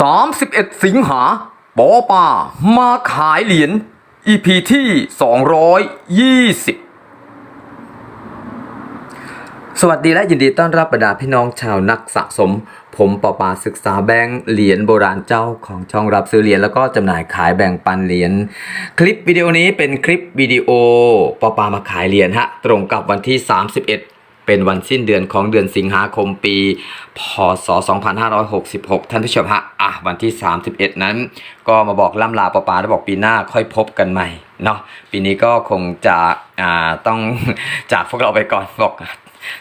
31 สิงหาปอป่ามาขายเหรียญ EP ที่ 220 สวัสดีและยินดีต้อนรับบรรดาพี่น้องชาวนักสะสม ผมปอปาศึกษาแบงค์เหรียญโบราณเจ้าของช่องรับซื้อเหรียญแล้วก็จำหน่ายขายแบ่งปันเหรียญคลิปวิดีโอนี้เป็นคลิปวิดีโอปอปามาขายเหรียญฮะ ตรงกับวันที่ 31 เป็นวันสิ้นเดือนของเดือนสิงหาคมปี พศ 2566 ท่านผู้ชมฮะอะวันที่ 31 นั้น ก็มาบอกล่ำลาปอปาแล้วบอกปีหน้าค่อยพบกันใหม่เนาะปีนี้ก็คงจะอ่าต้องจากพวกเราไปก่อนบอก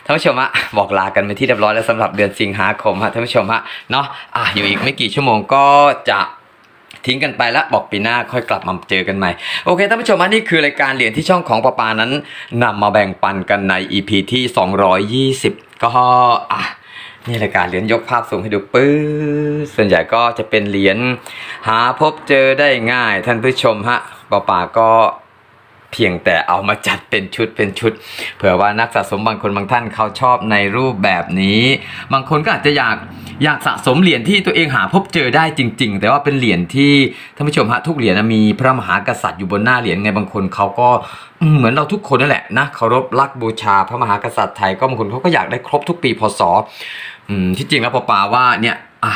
ท่านผู้ชมฮะบอกลากันไปที่เรียบร้อยแล้วสำหรับเดือนสิงหาคมฮะท่านผู้ชมฮะเนาะอะอยู่อีกไม่กี่ชั่วโมงก็จะ ทิ้งกันไปแล้วบอกปีหน้าค่อยกลับมาเจอกันใหม่ โอเคท่านผู้ชมฮะนี่คือรายการเหรียญที่ช่องของปปานั้นนำมาแบ่งปันกันใน EP ที่ 220 ก็อะนี่รายการเหรียญยกภาพสูงให้ดูปื้อส่วนใหญ่ก็จะเป็นเหรียญหาพบเจอได้ง่าย ท่านผู้ชมฮะปปาก็เพียงแต่เอามาจัดเป็นชุดเป็นชุด เผื่อว่านักสะสมบางคนบางท่านเขาชอบในรูปแบบนี้ บางคนก็อาจจะอยาก อยากสะสมเหรียญที่ตัวเองหาพบเจอได้จริง ๆ แต่ว่าเป็นเหรียญที่ท่านผู้ชมฮะทุกเหรียญมีพระมหากษัตริย์อยู่บนหน้าเหรียญไงบางคนเขาก็เหมือนเราทุกคนนั่นแหละนะเคารพรักบูชาพระมหากษัตริย์ไทยก็บางคนเขาก็อยากได้ครบทุกปีพศอืมที่จริงแล้วปอปาว่าเนี่ยอะ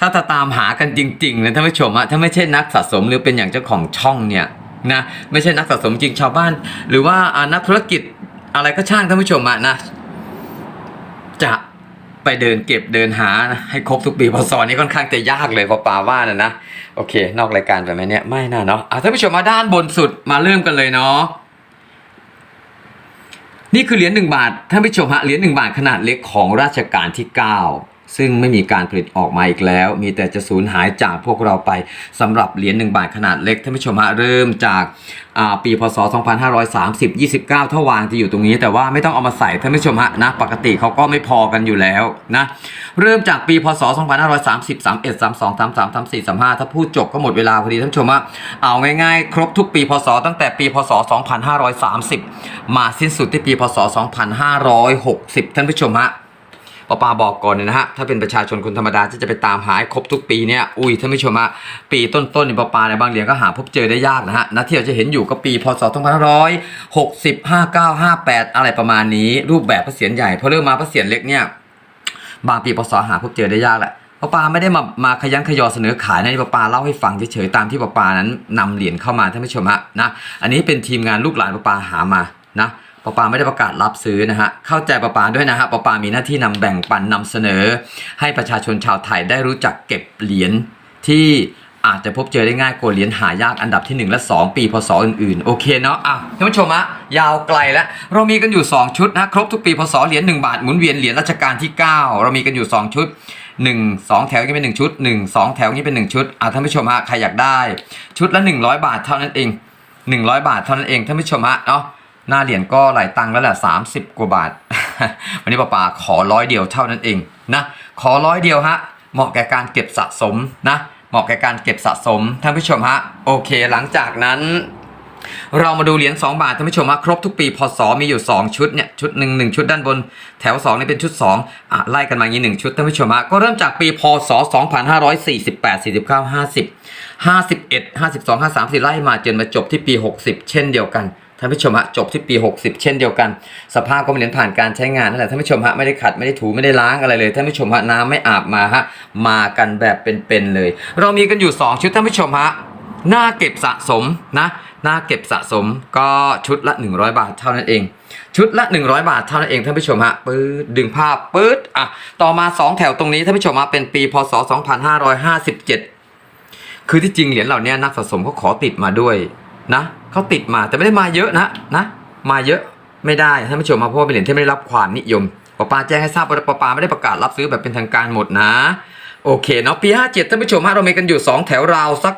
ถ้าจะตามหากันจริงๆนะท่านผู้ชมฮะถ้าไม่ใช่นักสะสมหรือเป็นอย่างเจ้าของช่องเนี่ยนะไม่ใช่นักสะสมจริงชาวบ้าน หรือว่าอ่านักธุรกิจอะไรก็ช่างท่านผู้ชมอะนะจะ ไปเดินเก็บเดินหานะให้ครบทุกปีพศนี้ค่อนข้างจะยากเลยพอป่าว่านะนะโอเค นอกรายการไปไหมเนี่ยไม่น่าเนาะอะท่านผู้ชมมาด้านบนสุดมาเริ่มกันเลยเนาะนี่คือเหรียญหนึ่งบาทท่านผู้ชมฮะเหรียญหนึ่งบาทขนาดเล็กของราชการที่ 9 ซึ่งไม่มีการผลิตออกมาอีกแล้ว มีแต่จะสูญหายจากพวกเราไปสำหรับเหรียญ1บาทขนาดเล็กท่านผู้ชมฮะเริ่มจากาปีพศ 2530 29ถ้าวางจะอยู่ตรงนี้ แต่ว่าไม่ต้องเอามาใส่ท่านผู้ชมฮะนะปกติเขาก็ไม่พอกันอยู่แล้วนะเริ่มจากปีพศ 2530 31 32 33 34 35 ถ้าพูดจบก็หมดเวลาพอดีท่านผู้ชมฮะเอาง่ายๆ ครบทุกปีพศ ตั้งแต่ปีพศ 2530 มาสิ้นสุดที่ปีพศ 2560 ท่านผู้ชมฮะ ปอปาบอกก่อนเลยนะฮะถ้าเป็นประชาชนคนธรรมดาที่จะไปตามหาครบทุกปีเนี่ยอุ้ยท่านผู้ชมฮะปีต้นๆในปอปาในบางเหรียญก็หาพบเจอได้ยากนะฮะนะที่เราจะเห็นอยู่ก็ปีพศ2560 59 58 อะไรประมาณนี้ รูปแบบพระเศียรใหญ่พอเริ่มมาพระเศียรเล็กเนี่ยบางปีพศหาพบเจอได้ยากแหละปอปาไม่ได้มามาขยันขยอเสนอขายนะนี่ปอปาเล่าให้ฟังเฉยๆตามที่ปอปานั้นนำเหรียญเข้ามาท่านผู้ชมฮะนะอันนี้เป็นทีมงานลูกหลานปอปาหามานะ ปปาไม่ได้ประกาศรับซื้อนะฮะ เข้าใจปปาด้วยนะฮะปปามีหน้าที่นำแบ่งปันนำเสนอ ให้ประชาชนชาวไทยได้รู้จักเก็บเหรียญที่อาจจะพบเจอได้ง่ายกว่าเหรียญหายากอันดับที่ 1 และ 2 ปีพศอื่นๆ โอเคเนาะอะท่านผู้ชมฮะยาวไกลแล้วเรามีกันอยู่ 2 ชุดนะครบทุกปีพศเหรียญ1บาทหมุนเวียนเหรียญรัชกาลที่ 9 เรามีกันอยู่ 2 ชุด 1 2 แถวนี้เป็น 1 ชุด 1 2 แถวนี้เป็น 1 ชุดอะท่านผู้ชมฮะใครอยากได้ ชุดละ 100 บาทเท่านั้นเอง 100 บาทเท่านั้นเองท่านผู้ชมฮะเนาะ หน้าเหรียญก็หลายตังค์แล้วแหละ30 กว่าบาท วันนี้ป้าป่าขอร้อยเดียวเท่านั้นเองนะ ขอร้อยเดียวฮะ เหมาะแก่การเก็บสะสมนะ เหมาะแก่การเก็บสะสม ท่านผู้ชมฮะ โอเค หลังจากนั้น เรามาดูเหรียญ2บาทท่านผู้ชมฮะครบทุกปีพศมีอยู่ 2 ชุดเนี่ยชุดหนึ่งหนึ่งชุดด้านบน แถว2นี่เป็นชุด2อะไล่กันมาอย่างนี้หนึ่งชุดท่านผู้ชมฮะก็เริ่มจากปีพศ 2548 49 50 51 52 53สี่ไล่มาจนมาจบที่ปี 60 เช่นเดียวกัน ท่านผู้ชมฮะจบที่ปี 60 เช่นเดียวกัน สภาพก็เป็นเหรียญผ่านการใช้งานนั่นแหละท่านผู้ชมฮะไม่ได้ขัดไม่ได้ถูไม่ได้ล้างอะไรเลยท่านผู้ชมฮะน้ำไม่อาบมาฮะมากันแบบเป็นๆเลย เรามีกันอยู่ 2 ชุดท่านผู้ชมฮะหน้าเก็บสะสมนะหน้าเก็บสะสมก็ชุดละ 100 บาทเท่านั้นเอง ชุดละ 100 บาทเท่านั้นเองท่านผู้ชมฮะปื๊ดดึงภาพปื๊ดอะต่อมา 2 แถวตรงนี้ท่านผู้ชมฮะเป็นปีพศ 2557 คือที่จริงเหรียญเหล่านี้นักสะสมเขาขอติดมาด้วย นะเขาติดมาแต่ไม่ได้มาเยอะนะนะ มาเยอะไม่ได้ท่านผู้ชมมาเพราะว่าเป็นเหรียญที่ไม่ได้รับความนิยมปอปาแจ้งให้ทราบว่าปปาไม่ได้ประกาศรับซื้อแบบเป็นทางการหมดนะ โอเคเนาะปี57ท่านผู้ชมฮะเรามีกันอยู่2แถวราวสัก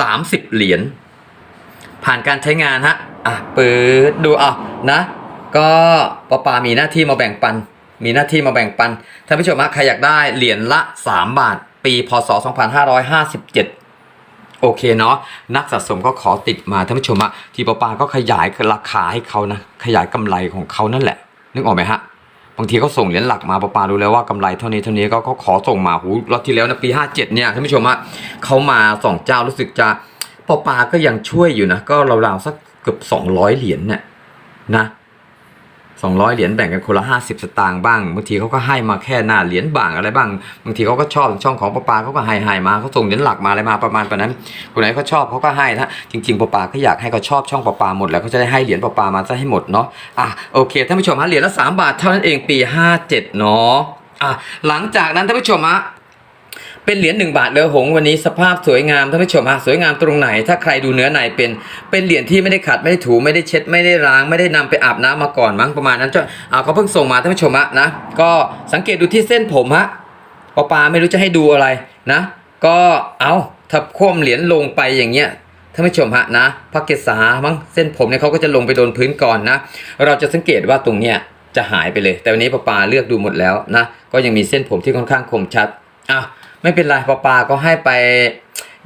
30เหรียญผ่านการใช้งานฮะอะเปิดดูอะนะ ก็ปปามีหน้าที่มาแบ่งปัน มีหน้าที่มาแบ่งปันท่านผู้ชมฮะใครอยากได้เหรียญละ 3 บาท ปีพศ 2557 โอเคเนาะนักสะสมก็ขอติดมาท่านผู้ชมอะที่ปปาก็ขยายราคาให้เขานะ ขยายกำไรของเขานั่นแหละ นึกออกไหมฮะบางทีเขาส่งเหรียญหลักมาปาปารู้แล้วว่ากำไรเท่านี้เท่านี้ก็เขาขอส่งมาหูรอบที่แล้วนะปี 57 เนี่ยท่านผู้ชมฮะเขามาสองเจ้ารู้สึกจะปาปาก็ยังช่วยอยู่นะ ก็ราวๆสักเกือบ200 เหรียญเนี่ยนะ 200 เหรียญแบ่งกันคนละ 50 สตางค์บ้างบางทีเขาก็ให้มาแค่หน้าเหรียญบางอะไรบ้างบางทีเขาก็ชอบช่องของปาปาเขาก็ให้ให้มาเขาส่งเหรียญหลักมาอะไรมาประมาณปานนั้นคนไหนเขาชอบเขาก็ให้นะจริงๆปาปาก็อยากให้เขาชอบช่องปาปาหมดแล้วเขาจะได้ให้เหรียญปาปามาซะให้หมดเนาะอะโอเคท่านผู้ชมฮะเหรียญละ3บาทเท่านั้นเองปี 57เนาะอะหลังจากนั้นท่านผู้ชมฮะ เป็นเหรียญหนึ่งบาทเรือหงวันนี้สภาพสวยงามท่านผู้ชมฮะสวยงามตรงไหน ถ้าใครดูเนื้อในเป็นเป็นเหรียญที่ไม่ได้ขัดไม่ได้ถูไม่ได้เช็ดไม่ได้ล้าง ไม่ได้นำไปอาบน้ำมาก่อนมั้งประมาณนั้นจ้ะอ่าเขาเพิ่งส่งมาท่านผู้ชมฮะนะก็สังเกตดูที่เส้นผมฮะปอปาไม่รู้จะให้ดูอะไรนะ ก็เอาถ้าคว่ำเหรียญลงไปอย่างเงี้ยท่านผู้ชมฮะนะพระเกศามั้งเส้นผมเนี่ยเขาก็จะลงไปโดนพื้นก่อนนะ เราจะสังเกตว่าตรงเนี้ยจะหายไปเลย แต่วันนี้ปอปาเลือกดูหมดแล้วนะก็ยังมีเส้นผมที่ค่อนข้างคมชัดอะ ไม่เป็นไรปาปาก็ให้ไป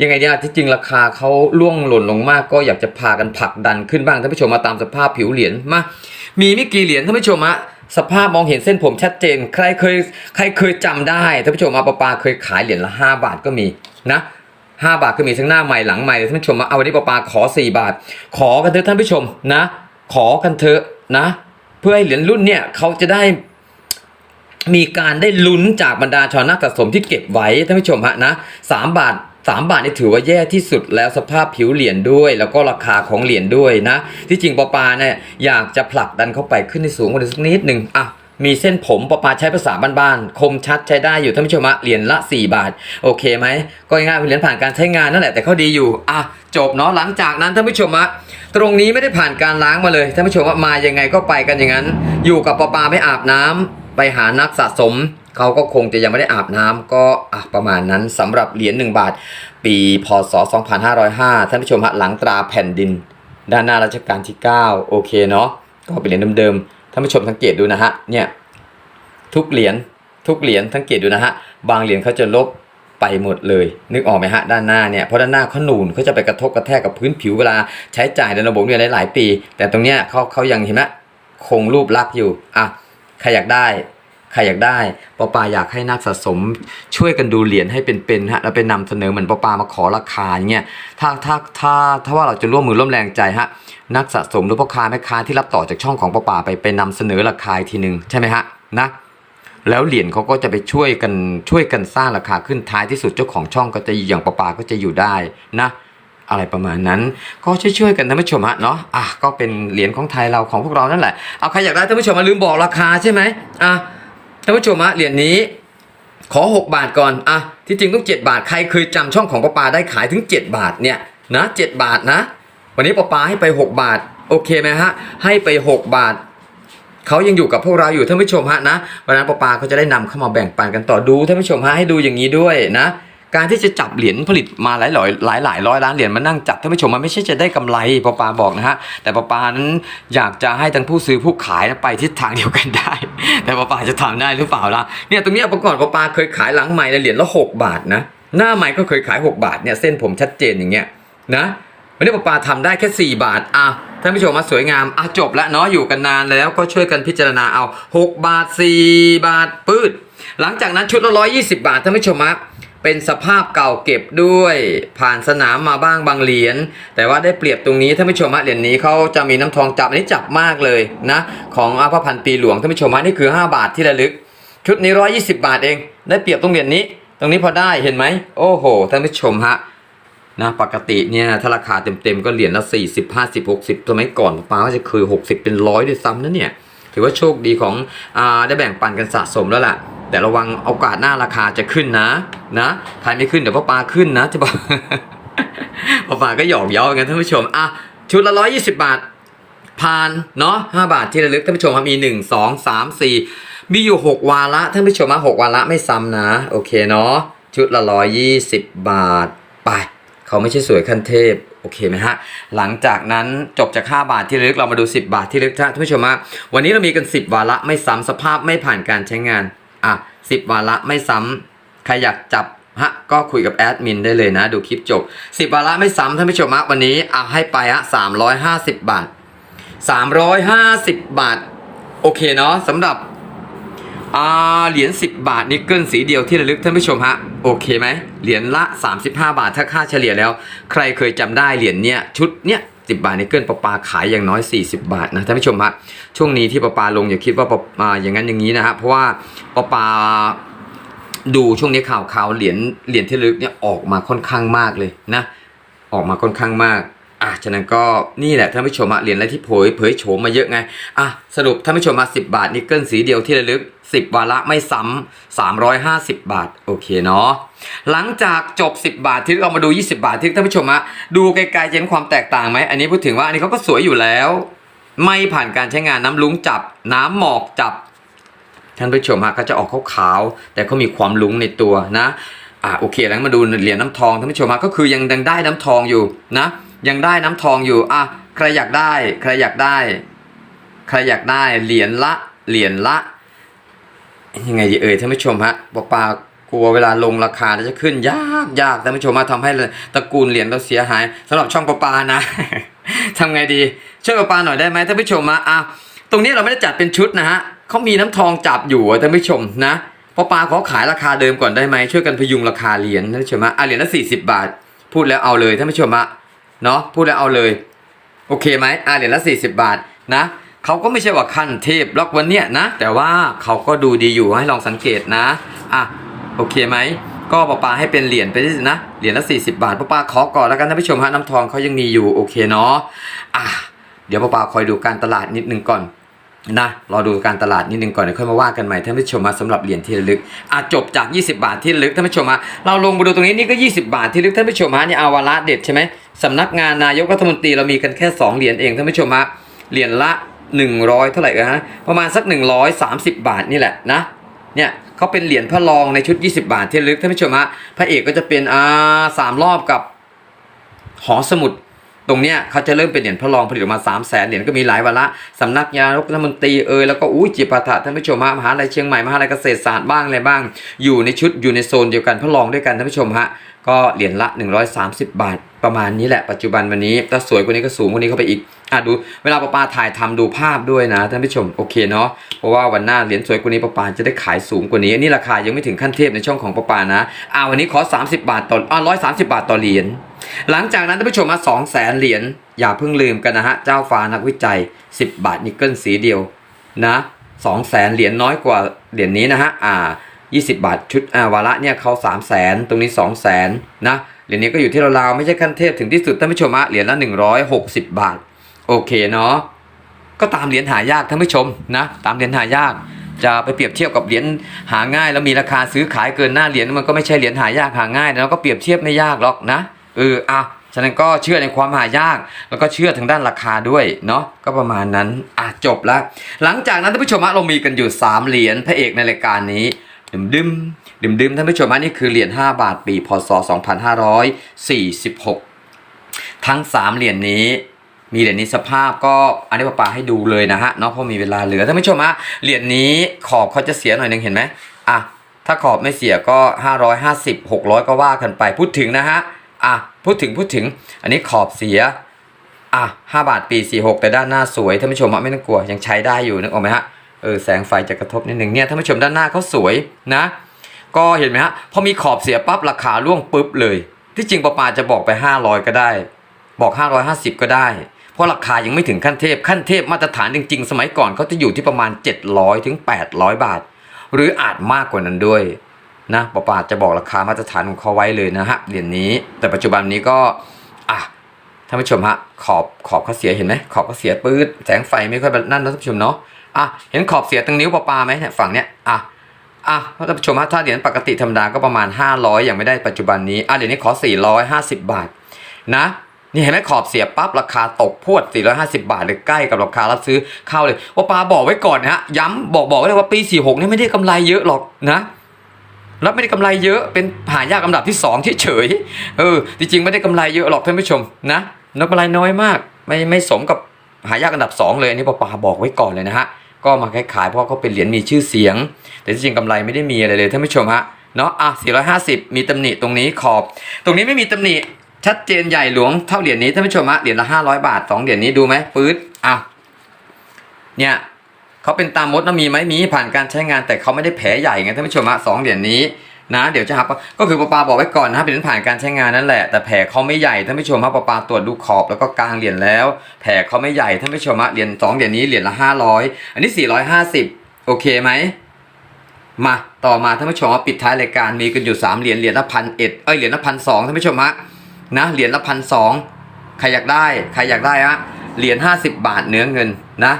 ยังไงเนี่ยที่จริงราคาเขาล่วงหล่นลงมากก็อยากจะพากันผลักดันขึ้นบ้างท่านผู้ชมมาตามสภาพผิวเหรียญมา มีไม่กี่เหรียญท่านผู้ชมฮะสภาพมองเห็นเส้นผมชัดเจน ใครเคยใครเคยจำได้ท่านผู้ชมมาปาปาเคยขายเหรียญละ 5 บาทก็มีนะ5บาทก็มีทั้งหน้าใหม่หลังใหม่ท่านผู้ชมมาเอาวันนี้ปาปาขอ 4 บาท ขอกันเถอะท่านผู้ชมนะ ขอกันเถอะนะ เพื่อให้เหรียญรุ่นเนี่ยเขาจะได้ มีการได้ลุ้นจากบรรดาชาวนักสะสมที่เก็บไว้ท่านผู้ชมฮะนะสามบาทสามบาทนี่ถือว่าแย่ที่สุดแล้วสภาพผิวเหรียญด้วย แล้วก็ราคาของเหรียญด้วยนะ ที่จริงปอปาเนี่ยอยากจะผลักดันเข้าไปขึ้นในสูงกว่านี้สักนิดหนึ่งอะมีเส้นผมปอปาใช้ภาษาบ้านๆ คมชัดใช้ได้อยู่ท่านผู้ชมฮะเหรียญละ 4 บาท โอเคไหม ก็ง่ายเป็นเหรียญผ่านการใช้งานนั่นแหละแต่เขาดีอยู่ อะ จบเนาะหลังจากนั้นท่านผู้ชมฮะตรงนี้ไม่ได้ผ่านการล้างมาเลยท่านผู้ชมว่ามายังไงก็ไปกันอย่างนั้น อยู่กับปอปาไม่อาบน้ำ ไปหานักสะสมเขาก็คงจะยังไม่ได้อาบน้ำก็อประมาณนั้นสำหรับเหรียญ1บาท ปีพศ 2505 ท่านผู้ชมฮะหลังตราแผ่นดิน ด้านหน้ารัชกาลที่ 9 โอเคเนาะก็เป็นเหรียญเดิมๆท่านผู้ชมสังเกตดูนะฮะเนี่ยทุกเหรียญทุกเหรียญสังเกตดูนะฮะบางเหรียญเขาจะลบไปหมดเลย นึกออกไหมฮะด้านหน้าเนี่ยเพราะด้านหน้าเขาหนูนเขาจะไปกระทบกระแทกกับพื้นผิวเวลาใช้จ่ายในระบบเนี่ยหลายๆปี แต่ตรงเนี้ยเขาเขายังเห็นไหมคงรูปลักษณ์อยู่อะ ครอยากได้ใครอยากได้ปอปาอยากให้นักสะสมช่วยกันดูเหรียญให้เป็นๆฮะแล้วไปนำเสนอเหมือนปอปามาขอราคาอย่างเงี้ยถ้าถ้าถ้าถ้าว่าเราจะร่วมมือร่วมแรงใจฮะนักสะสมหรือพ่อค้าแม่ค้าที่รับต่อจากช่องของปอปาไปไปนำเสนอราคาทีหนึ่งใช่ไหมฮะนะแล้วเหรียญเขาก็จะไปช่วยกันช่วยกันสร้างราคาขึ้นท้ายที่สุดเจ้าของช่องก็จะอย่างปอปาก็จะอยู่ได้นะ อะไรประมาณนั้น ก็ช่วยๆกันท่านผู้ชมฮะเนาะอะก็เป็นเหรียญของไทยเราของพวกเรานั่นแหละเอาใครอยากได้ท่านผู้ชมมาลืมบอกราคาใช่ไหมอะท่านผู้ชมฮะเหรียญนี้ขอ 6 บาทก่อนอะที่จริงต้อง 7 บาทใครเคยจำช่องของปปาได้ขายถึง 7 บาทเนี่ยนะ7บาทนะ วันนี้ปปาให้ไป 6 บาทโอเคไหมฮะให้ไป 6 บาทเขายังอยู่กับพวกเราอยู่ท่านผู้ชมฮะนะวันนั้นปปาเขาจะได้นำเข้ามาแบ่งปันกันต่อดูท่านผู้ชมฮะให้ดูอย่างนี้ด้วยนะ การที่จะจับเหรียญผลิตมาหลายหลายหลายหลายร้อยล้านเหรียญมานั่งจับท่านผู้ชมมันไม่ใช่จะได้กำไรปอปาบอกนะฮะแต่ปอปานั้นอยากจะให้ทั้งผู้ซื้อผู้ขายไปทิศทางเดียวกันได้ แต่ปอปาจะทำได้หรือเปล่าล่ะเนี่ยตรงนี้ประก่อนปอปาเคยขายหลังใหม่เหรียญละหกบาทนะหน้าใหม่ก็เคยขาย 6 บาทเนี่ยเส้นผมชัดเจนอย่างเงี้ยนะวันนี้ปอปาทำได้แค่ 4 บาทอะท่านผู้ชมมาสวยงามอะจบแล้วเนาะอยู่กันนานแล้วก็ช่วยกันพิจารณาเอา 6 บาท 4 บาทปืดหลังจากนั้นชุดละ120 บาทท่านผู้ชมฮะ เป็นสภาพเก่าเก็บด้วย ผ่านสนามมาบ้างบางเหรียญแต่ว่าได้เปรียบตรงนี้ท่านผู้ชมฮะเหรียญนี้เขาจะมีน้ำทองจับอันนี้จับมากเลยนะของอาภพันธ์ปีหลวงท่านผู้ชมฮะนี่คือ 5 บาทที่ระลึก ชุดนี้120บาทเอง ได้เปรียบตรงเหรียญนี้ ตรงนี้พอได้เห็นไหมโอ้โหท่านผู้ชมฮะนะปกติเนี่ยถ้าราคาเต็มๆก็เหรียญละ40 50 60สมัยก่อนป้าก็จะเคย60เป็นร้อยด้วยซ้ำนะเนี่ยถือว่าโชคดีของอาได้แบ่งปันกันสะสมแล้วล่ะ แต่ระวังโอกาสหน้าราคาจะขึ้นนะนะใครไม่ขึ้นเดี๋ยวพ่อปลาขึ้นนะจะบอกพ่อปลาก็หยอกเย้าอย่างนั้นท่านผู้ชมอะชุดละร้อยยี่สิบบาทผ่านเนาะห้าบาทที่ระลึกท่านผู้ชมครับมีหนึ่งสองสามสี่มีอยู่หกวาระท่านผู้ชมมาหกวาระไม่ซ้ำนะ โอเคเนาะชุดละร้อยยี่สิบบาทไปเขาไม่ใช่สวยขั้นเทพโอเคไหมฮะ หลังจากนั้นจบจาก 5 บาทที่ระลึกเรามาดู 10 บาทที่ระลึกท่านผู้ชมฮะวันนี้เรามีกัน 10 วาระไม่ซ้ำสภาพไม่ผ่านการใช้งาน อะ10วาระไม่ซ้ำใครอยากจับฮะก็คุยกับแอดมินได้เลยนะ ดูคลิปจบ10วาระไม่ซ้ำท่านผู้ชมฮะวันนี้อะให้ไปฮะ350บาท350บาท โอเคเนาะสำหรับอ่าเหรียญ10บาทนิกเกิลสีเดียวที่ระลึกท่านผู้ชมฮะโอเคไหมเหรียญละ35บาทถ้าค่าเฉลี่ยแล้ว ใครเคยจำได้เหรียญเนี้ยชุดเนี้ย 10 บาทนิกเกิลปะปาขายอย่างน้อย 40 บาทนะท่านผู้ชมฮะช่วงนี้ที่ปะปาลงอย่าคิดว่าปะอ่าอย่างนั้นอย่างนี้นะฮะเพราะว่าปะปาดูช่วงนี้ข่าวข่าวเหรียญเหรียญที่ลึกเนี่ยออกมาค่อนข้างมากเลยนะ ออกมาค่อนข้างมากอะฉะนั้นก็นี่แหละท่านผู้ชมอะเหรียญอะไรที่เผยเผยโฉมมาเยอะไงอะสรุปท่านผู้ชมมา10 บาทนิกเกิลสีเดียวที่ระลึก 10 วาระไม่ซ้ำ350 บาท โอเคเนาะหลังจากจบ 10 บาทที่เรามาดู 20 บาทที่ท่านผู้ชมอะดูไกลๆจะเห็นความแตกต่างไหมอันนี้พูดถึงว่าอันนี้เขาก็สวยอยู่แล้ว ไม่ผ่านการใช้งานน้ำลุ้งจับ น้ำหมอกจับ ท่านผู้ชมฮะก็จะออกขาวๆแต่เขามีความลุ้งในตัวนะอ่าโอเคแล้วมาดูเหรียญน้ำทองท่านผู้ชมฮะก็คือยังยังได้น้ำทองอยู่นะ ยังได้น้ำทองอยู่อะใครอยากได้ ใครอยากได้ ใครอยากได้เหรียญละเหรียญละ ยังไงดีเอ่ยท่านผู้ชมฮะปอปากลัวเวลาลงราคาแล้วจะขึ้น ยากยากท่านผู้ชมมาทำให้ตระกูลเหรียญเราเสียหายสำหรับช่องปอปานะทำไงดีช่วยปอปาหน่อยได้ไหมท่านผู้ชมมาอะตรงนี้เราไม่ได้จัดเป็นชุดนะฮะเขามีน้ำทองจับอยู่ท่านผู้ชมนะปอปาขอขายราคาเดิมก่อนได้ไหมช่วยกันพยุงราคาเหรียญท่านผู้ชมมาอะเหรียญละสี่สิบบาท พูดแล้วเอาเลยท่านผู้ชมอะเนาะพูดแล้วเอาเลย โอเคไหมอะเหรียญละ40บาทนะ เขาก็ไม่ใช่ว่าขั้นเทพล็อกวันเนี้ยนะ แต่ว่าเขาก็ดูดีอยู่ให้ลองสังเกตนะอะโอเคไหมก็ปาปาให้เป็นเหรียญไปดินะเหรียญละ 40 บาทปาปาขอก่อนแล้วกันท่านผู้ชมฮะน้ำทองเขายังมีอยู่โอเคเนาะอะเดี๋ยวปาปาคอยดูการตลาดนิดนึงก่อนนะรอดูการตลาดนิดนึงก่อนเดี๋ยวค่อยมาว่ากันใหม่ท่านผู้ชมมาสำหรับเหรียญที่ระลึกอะจบจาก 20 บาทที่ระลึกท่านผู้ชมฮะเราลงมาดูตรงนี้นี่ก็ 20 บาทที่ระลึกท่านผู้ชมฮะนี่อาวาระเด็ดใช่ไหมสำนักงานนายกรัฐมนตรีเรามีกันแค่ 2 เหรียญเองท่านผู้ชมฮะเหรียญละ 100 เท่าไหร่กันฮะประมาณสัก 130 บาทนี่แหละนะเนี่ยเขาเป็นเหรียญพระรองในชุด 20 บาทที่ระลึกท่านผู้ชมฮะพระเอกก็จะเป็นอ่าสามรอบกับหอสมุดตรงเนี้ยเขาจะเริ่มเป็นเหรียญพระรองผลิตออกมา3 0 0แสนเหรียญก็มีหลายวาระสำนักยารัฐมนตรีเอยแล้วก็อุ้ยจิปาถะท่านผู้ชมฮะมหาลัยเชียงใหม่มหาลัยเกษตรศาสตร์บ้างอะไรบ้าง อยู่ในชุดอยู่ในโซนเดียวกันพระรองด้วยกันท่านผู้ชมฮะ ก็เหรียญละ 130 บาทประมาณนี้แหละปัจจุบันวันนี้ถ้าสวยกว่านี้ก็สูงกว่านี้เข้าไปอีกอะดูเวลาปาปาถ่ายทำดูภาพด้วยนะท่านผู้ชมโอเคเนาะเพราะว่าวันหน้าเหรียญสวยกว่านี้ปาปาจะได้ขายสูงกว่านี้อันนี้ราคายังไม่ถึงขั้นเทพในช่องของปาปานะอ่าวันนี้ขอ 30 บาทต่ออ่า130บาทต่อเหรียญหลังจากนั้นท่านผู้ชมมา2 0 0แสนเหรียญอย่าเพิ่งลืมกันนะฮะเจ้าฟ้านักวิจัย 10 บาทนิกเกิลสีเดียวนะ2 0 0แสนเหรียญน้อยกว่าเหรียญนี้นะฮะอ่า 20 บาทชุดอ่าวาระเนี่ยเขา3 0 0แสนตรงนี้ 2 0 0แสนนะเหรียญนี้ก็อยู่ที่ราวๆไม่ใช่ขั้นเทพถึงที่สุดท่านผู้ชมฮะเหรียญละ160 บาท โอเคเนาะก็ตามเหรียญหายากท่านผู้ชมนะตามเหรียญหายาก จะไปเปรียบเทียบกับเหรียญหาง่าย แล้วมีราคาซื้อขายเกินหน้าเหรียญมันก็ไม่ใช่เหรียญหายากหาง่ายแล้วก็เปรียบเทียบไม่ยากหรอกนะเอออะฉะนั้นก็เชื่อในความหายาก แล้วก็เชื่อทางด้านราคาด้วยเนาะก็ประมาณนั้นอะจบแล้วหลังจากนั้นท่านผู้ชมเรามีกันอยู่ 3 เหรียญพระเอกในรายการนี้ ดึมดึมดึมดึมท่านผู้ชมฮะนี่คือเหรียญ5บาทปีพศ 2546 ทั้ง 3 เหรียญนี้มีเหรียญนี้สภาพก็อันนี้ปาปาให้ดูเลยนะฮะเนาะเพราะมีเวลาเหลือท่านผู้ชมฮะเหรียญนี้ขอบเขาจะเสียหน่อยหนึงเห็นไหมอะถ้าขอบไม่เสียก็ 550 600 ก็ว่ากันไปพูดถึงนะฮะอะพูดถึงพูดถึงอันนี้ขอบเสียอะ5บาทปี 46 แต่ด้านหน้าสวยท่านผู้ชมฮะไม่ต้องกลัวยังใช้ได้อยู่นึกออกไหมฮะ เออแสงไฟจะกระทบนิดหนึ่งเนี่ยท่านผู้ชมด้านหน้าเขาสวยนะ ก็เห็นไหมฮะพอมีขอบเสียปั๊บราคาร่วงปุ๊บเลย ที่จริงปาปาจะบอกไป 500 ก็ได้ บอก 550 ก็ได้ เพราะราคายังไม่ถึงขั้นเทพขั้นเทพมาตรฐานจริง ๆ สมัยก่อนเขาจะอยู่ที่ประมาณ 700ถึง800 บาท หรืออาจมากกว่านั้นด้วยนะปาปาจะบอกราคามาตรฐานของเขาไว้เลยนะฮะเหรียญนี้ แต่ปัจจุบันนี้ก็อะท่านผู้ชมฮะขอบขอบเขาเสียเห็นไหมขอบเขาเสียปื๊ดแสงไฟไม่ค่อยนั่นนะท่านผู้ชมเนาะ อะเห็นขอบเสียตรงนิ้วปาปาไหมเนี่ยฝั่งเนี้ยอะอะท่านผู้ชมฮะถ้าเหรียญปกติธรรมดาก็ประมาณ 500 อย่างไม่ได้ปัจจุบันนี้อะเหรียญนี้ขอ 450 บาท นะนี่เห็นไหมขอบเสียปั๊บราคาตกพวด 450 บาทเลยใกล้กับราคารับซื้อเข้าเลยว่าปาบอกไว้ก่อนนะฮะย้ำบอกบอกไว้เลยว่าปี 46นี่ไม่ได้กำไรเยอะหรอกนะแล้วไม่ได้กำไรเยอะเป็นหายากอันดับที่2ที่เฉยเออจริงๆไม่ได้กำไรเยอะหรอกท่านผู้ชมนะนกำไรน้อยมาก ไม่ไม่สมกับหายากอันดับ 2 เลยอันนี้ปาปาบอกไว้ก่อนเลยนะฮะ ก็มาขายขายเพราะเขาเป็นเหรียญมีชื่อเสียง แต่จริงๆกำไรไม่ได้มีอะไรเลยท่านผู้ชมฮะเนาะอะ450 มีตำหนิตรงนี้ขอบ ตรงนี้ไม่มีตำหนิชัดเจนใหญ่หลวงเท่าเหรียญนี้ท่านผู้ชมฮะเหรียญละ500 บาท2เหรียญนี้ดูไหมปื๊ดอะเนี่ยเขาเป็นตามมดนะมีไหมมีผ่านการใช้งานแต่เขาไม่ได้แผลใหญ่ไงท่านผู้ชมฮะสองเหรียญนี้ นะ เดี๋ยวจะครับก็คือปาปาบอกไว้ก่อนนะครับเป็นผ่านการใช้งานนั่นแหละ แต่แผลเขาไม่ใหญ่ท่านผู้ชมฮะปาปาตรวจดูขอบแล้วก็กลางเหรียญแล้ว แผลเขาไม่ใหญ่ท่านผู้ชมฮะเหรียญสองเหรียญนี้เหรียญละห้าร้อยอันนี้สี่ร้อยห้าสิบโอเคไหมมาต่อมาท่านผู้ชมว่าปิดท้ายรายการมีกันอยู่สามเหรียญเหรียญละพันเอ็ดเอ้ยเหรียญละพันสองท่านผู้ชมฮะนะเหรียญละพันสองใครอยากได้ใครอยากได้ฮะเหรียญห้าสิบบาทเนื้อเงินนะ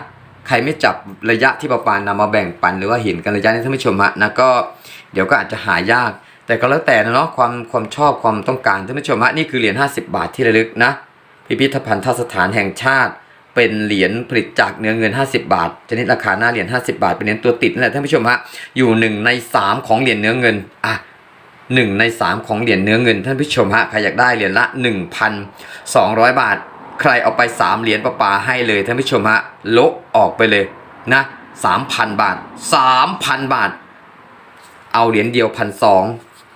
ใครไม่จับระยะที่ประปานนำมาแบ่งปันหรือว่าเห็นกันระยะนี้ท่านผู้ชมฮะนะก็ เดี๋ยวก็อาจจะหายาก แต่ก็แล้วแต่นะเนาะความความชอบความต้องการท่านผู้ชมฮะนี่คือเหรียญ50 บาทที่ระลึกนะ พิพิธภัณฑสถานแห่งชาติ เป็นเหรียญผลิตจากเนื้อเงิน 50 บาทชนิดราคาหน้าเหรียญ50 บาท เป็นเหรียญตัวติดนั่นแหละท่านผู้ชมฮะอยู่หนึ่งในสามของเหรียญเนื้อเงินอะหนึ่งในสามของเหรียญเนื้อเงินท่านผู้ชมฮะใครอยากได้เหรียญละ 1,200 บาท ใครเอาไป 3 เหรียญประปาให้เลยท่านผู้ชมฮะลบออกไปเลยนะ3,000 บาท 3,000 บาท เอาเหรียญเดียวพันสอง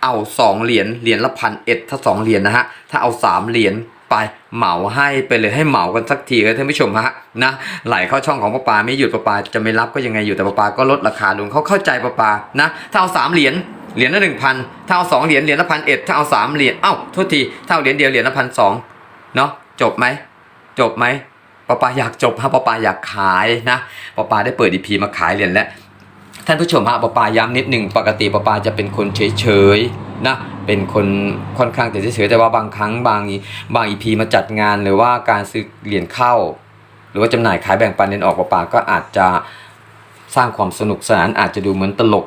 เอาสองเหรียญเหรียญละพันเอ็ดถ้าสองเหรียญนะฮะถ้าเอาสามเหรียญไปเหมาให้ไปเลยให้เหมากันสักทีเลยท่านผู้ชมฮะนะไหลเข้าช่องของป้าปาไม่หยุดป้าปาจะไม่รับก็ยังไงอยู่แต่ป้าปาก็ลดราคาลงเขาเข้าใจป้าปานะถ้าเอาสามเหรียญเหรียญละหนึ่งพันถ้าเอาสองเหรียญเหรียญละพันเอ็ดถ้าเอาสามเหรียญเอ้าโทษทีถ้าเอาเหรียญเดียวเหรียญละพันสองเนาะจบไหมจบไหมป้าปาอยากจบฮะป้าปาอยากขายนะป้าปาได้เปิดดีพีมาขายเหรียญแล้ว ท่านผู้ชมฮะปะปาย้ำนิดหนึ่งปกติปะปาจะเป็นคนเฉยๆนะเป็นคนค่อนข้างจะเฉยๆแต่ว่าบางครั้งบางบางอีพีมาจัดงานหรือว่าการซื้อเหรียญเข้า หรือว่าจำหน่ายขายแบ่งปันเงินออกปะปาก็อาจจะสร้างความสนุกสนานอาจจะดูเหมือนตลก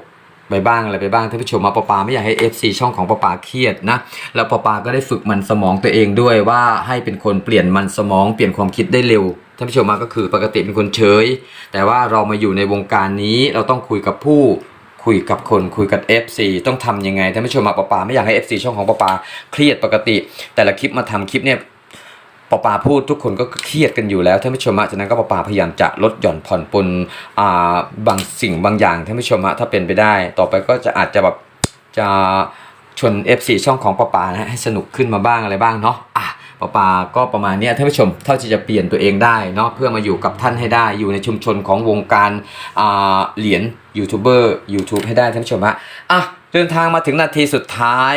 ไปบ้างอะไรไปบ้างท่านผู้ชมมาปอปาไม่อยากให้ FC ช่องของปอปาเครียดนะแล้วปอปาก็ได้ฝึกมันสมองตัวเองด้วยว่าให้เป็นคนเปลี่ยนมันสมองเปลี่ยนความคิดได้เร็วท่านผู้ชมมาก็คือปกติเป็นคนเฉย แต่ว่าเรามาอยู่ในวงการนี้เราต้องคุยกับผู้คุยกับคนคุยกับ FC ต้องทำยังไงท่านผู้ชมมาปอปาไม่อยากให้ FC ช่องของปอปาเครียดปกติ แต่ละคลิปมาทำคลิปเนี่ย ปอปาพูดทุกคนก็เครียดกันอยู่แล้วท่านผู้ชมอะฉะนั้นก็ปอปาพยายามจะลดหย่อนผ่อนปลนอ่าบางสิ่งบางอย่างท่านผู้ชมอะถ้าเป็นไปได้ ต่อไปก็จะอาจจะแบบจะชวน F4 ช่องของปอปานะให้สนุกขึ้นมาบ้างอะไรบ้างเนาะอะปอปาก็ประมาณนี้ท่านผู้ชมเท่าที่จะเปลี่ยนตัวเองได้เนาะเพื่อมาอยู่กับท่านให้ได้อยู่ในชุมชนของวงการอ่าเหรียญยูทูบเบอร์ YouTube ให้ได้ท่านผู้ชมฮะอะเดินทางมาถึงนาทีสุดท้าย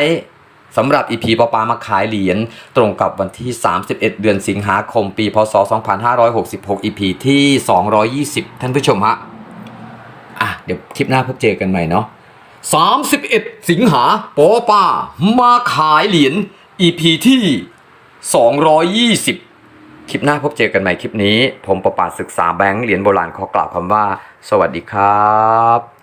สำหรับ EP ปอปามาขายเหรียญตรงกับวันที่ 31 เดือนสิงหาคม ปีพศ 2566 EP ที่ 220 ท่านผู้ชมฮะอะเดี๋ยวคลิปหน้าพบเจอกันใหม่เนาะ31 สิงหาปอปามาขายเหรียญ EP ที่ 220 คลิปหน้าพบเจอกันใหม่คลิปนี้ ผมประปาศึกษาแบงค์เหรียญโบราณขอกล่าวคำว่า สวัสดีครับ